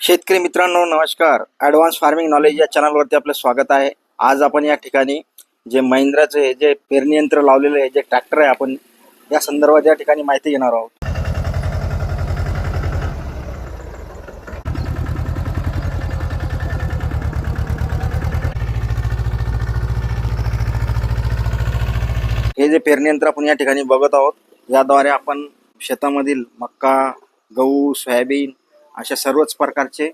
शेतकरी मित्रांनो नमस्कार. ॲडव्हान्स फार्मिंग नॉलेज या चॅनलवरती आपलं स्वागत आहे. आज आपण या ठिकाणी जे महिंद्राचं हे जे पेरणी यंत्र लावलेलं आहे जे ट्रॅक्टर आहे आपण या संदर्भात या ठिकाणी माहिती घेणार आहोत. हे जे पेरणी यंत्र आपण या ठिकाणी बघत आहोत याद्वारे आपण शेतामधील मक्का गहू सोयाबीन अशा सर्वच प्रकारचे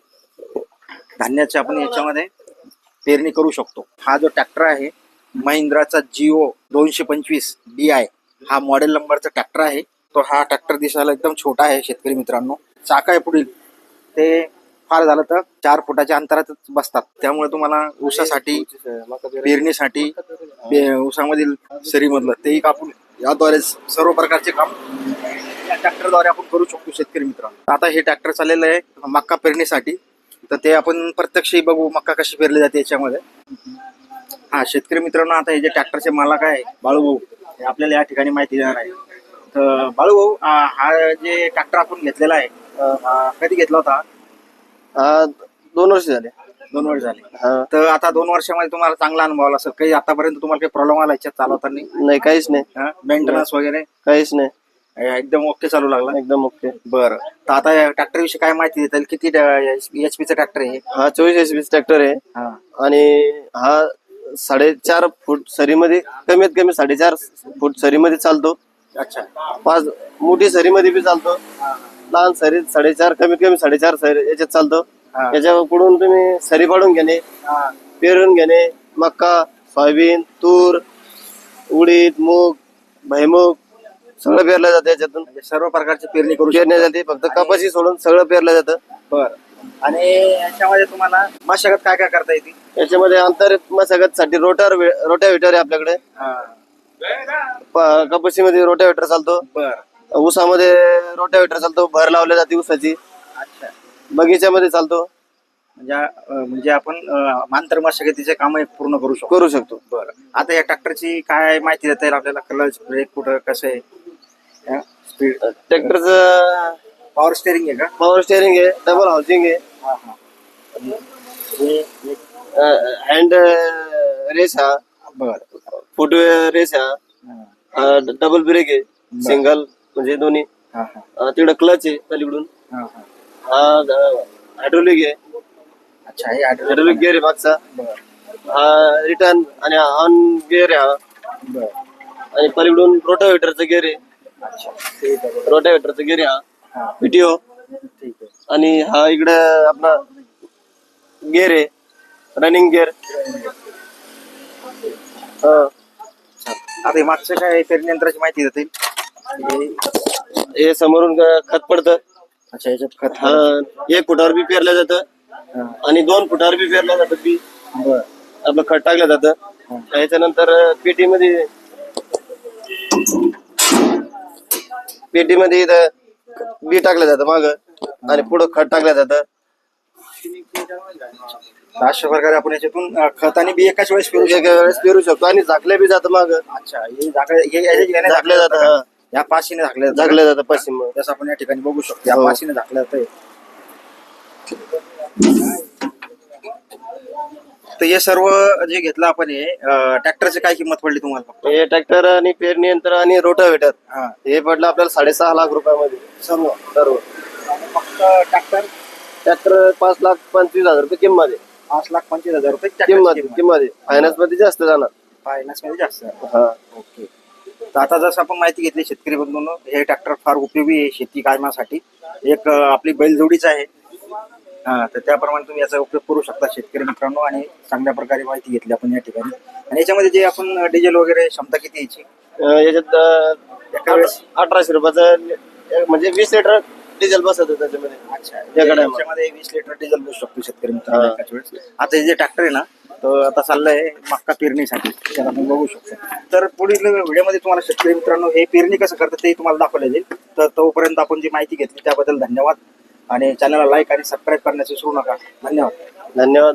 धान्याचे आपण याच्यामध्ये पेरणी करू शकतो. हा जो ट्रॅक्टर आहे महिंद्राचा जिओ दोनशे पंचवीस डी आय हा मॉडेल नंबरचा ट्रॅक्टर आहे. तो हा ट्रॅक्टर दिसायला एकदम छोटा आहे शेतकरी मित्रांनो. चाक आहे पुढील ते फार झालं तर चार फुटाच्या अंतरातच बसतात. त्यामुळे तुम्हाला ऊसासाठी पेरणीसाठी बे- ऊसामधील सरीमधलं तेही कापून याद्वारे सर्व प्रकारचे काम ट्रॅक्टरद्वारे आपण करू शकतो शेतकरी मित्रांनो. आता हे ट्रॅक्टर चाललेलं आहे मक्का पेरणीसाठी. तर ते आपण प्रत्यक्ष बघू मक्का कशी पेरली जाते याच्यामध्ये. हा शेतकरी मित्रांनो आता हे जे ट्रॅक्टरचे मालक आहे बाळूभाऊ हे आपल्याला या ठिकाणी माहिती देणार आहे. तर बाळूभाऊ हा जे ट्रॅक्टर आपण घेतलेला आहे कधी घेतला होता? दोन वर्ष झाले. दोन वर्ष झाले. तर आता दोन वर्षामध्ये तुम्हाला चांगला अनुभव आला असेल. काही आतापर्यंत तुम्हाला काही प्रॉब्लेम आला याच्यात चालवताना? नाही काहीच नाही. मेंटेनन्स वगैरे? काहीच नाही. एकदम ओके चालू लागला? एकदम ओके. बरं. तर आता या ट्रॅक्टर विषयी काय माहिती देता येईल किती एच पीचं ट्रॅक्टर आहे हा? चोवीस एच पीच ट्रॅक्टर आहे. हा. आणि हा साडेचार फूट सरीमध्ये कमीत कमी साडेचार फूट सरीमध्ये चालतो. अच्छा. पाच मोठी सरीमध्ये बी चालतो. लहान सरी साडेचार कमीत कमी साडेचार सरी याच्यात चालतो. याच्या पुढून तुम्ही सरी पाडून घेणे पेरून घेणे मक्का सोयाबीन तूर उडीद मूग भैमुग सगळं पेरलं जातं याच्यातून. म्हणजे सर्व प्रकारची पेरणी करू पेरण्या जाते फक्त कपाशी सोडून सगळं पेरलं जातं. बर. आणि याच्यामध्ये तुम्हाला मशागत काय काय करता येते? याच्यामध्ये आंतर मशागत साठी रोटर रोटावेटर आहे आपल्याकडे. प- कपाशीमध्ये रोटावेटर चालतो. बर. ऊसामध्ये रोटावेटर चालतो भर लावल्या जाते ऊसाची. अच्छा. बगीच्यामध्ये चालतो. म्हणजे अं, म्हणजे आपण अं, आंतर मशागतीचे काम पूर्ण करू शकतो. करू शकतो. बरं. आता या ट्रॅक्टरची काय माहिती देता येईल आपल्याला? क्लच ब्रेक कुठं कसं आहे? स्पीड ट्रॅक्टरचं पॉवर स्टेरिंग आहे का? पॉवर स्टेअरिंग आहे डबल हाऊसिंग आहे. हँड रेस हा. बर. फुट रेस हा. डबल ब्रेक आहे सिंगल म्हणजे दोन्ही. हा हा. तिकडं क्लच आहे पलीकडून. हा हायड्रोलिक आहे. अच्छा हे हायड्रोलिक गिअर आहे. मागचा. हा रिटर्न आणि ऑन गिअर आहे हा. आणि पलीकडून रोटावेटरचा गिअर आहे. रोटावेटरचा आहे हा. पीटीओ आणि हा इकडे आपला गिअर आहे. रनिंग गिअर आता हे मागचं काय पेरणी यंत्राची माहिती देता येईल? हे- समोरून खत पडतं. अच्छा याच्यात खत हा. एक फुटावर बी पेरलं जातं. आणि दोन फुटावर बी पेरलं जातं बी. आपलं खत टाकलं जातं. त्याच्यानंतर पेटीमध्ये पेटीमध्ये इथं बी टाकलं जातं माग. आणि पुढं खत टाकलं जातं. अशा प्रकारे आपण याच्यातून अं, खत आणि बी एकाच वेळेस पेरू एका वेळेस पेरू शकतो आणि झाकल्या बी जातं माग. अच्छा हे झाकळे हे झाकलं जातं हा. या पाशीने झाकलं जातं. झाकलं जातं पश्चिम. जसं आपण या ठिकाणी बघू शकतो या हो. पाशीने झाकलं जातं तर हे सर्व जे घेतलं आपण हे ट्रॅक्टरची काय किंमत पडली तुम्हाला फक्त? हे ट्रॅक्टर आणि पेरणी यंत्र आणि रोटावेटर. हा. हे पडलं आपल्याला साडेसहा लाख रुपयामध्ये. सर्व? सर्व. फक्त ट्रॅक्टर? ट्रॅक्टर पाच लाख पंचवीस हजार रुपये किंमत आहे. पाच लाख पंचवीस हजार रुपये किंमत ट्रॅक्टरची किंमत आहे. फायनान्समध्ये जास्त जाणार. फायनान्समध्ये जास्त आहे. हा. ओके. तर आता जसं आपण माहिती घेतली शेतकरी बंधूंनो हे ट्रॅक्टर फार उपयोगी आहे शेती कामासाठी. एक अं, आपली बैलजोडीच आहे. हा तर त्याप्रमाणे तुम्ही याचा उपयोग करू शकता शेतकरी मित्रांनो आणि चांगल्या प्रकारे माहिती घेतली आपण या ठिकाणी. आणि याच्यामध्ये जे आपण डिझेल वगैरे क्षमता किती याची? अं, याच्यात अं, एका वेळेस? अठराशे रुपयाचं अं, म्हणजे वीस लिटर डिझेल बसत होतं त्याच्यामध्ये. अच्छा ला. याच्यामध्ये वीस लिटर डिझेल बसू शकतो शेतकरी मित्रांनो हा. एकाच वेळेस. आता हे जे ट्रॅक्टर आहे ना तर आता चाललंय मक्का पेरणीसाठी. त्याला आपण बघू शकतो. तर पुढील व्हिडिओमध्ये तुम्हाला शेतकरी मित्रांनो हे पेरणी कसं करतात ते तुम्हाला दाखवलं जाईल. तर तोपर्यंत आपण जी माहिती घेतली त्याबद्दल धन्यवाद. आणि चॅनलला लाईक आणि सबस्क्राईब करण्यास विसरू नका. धन्यवाद. धन्यवाद.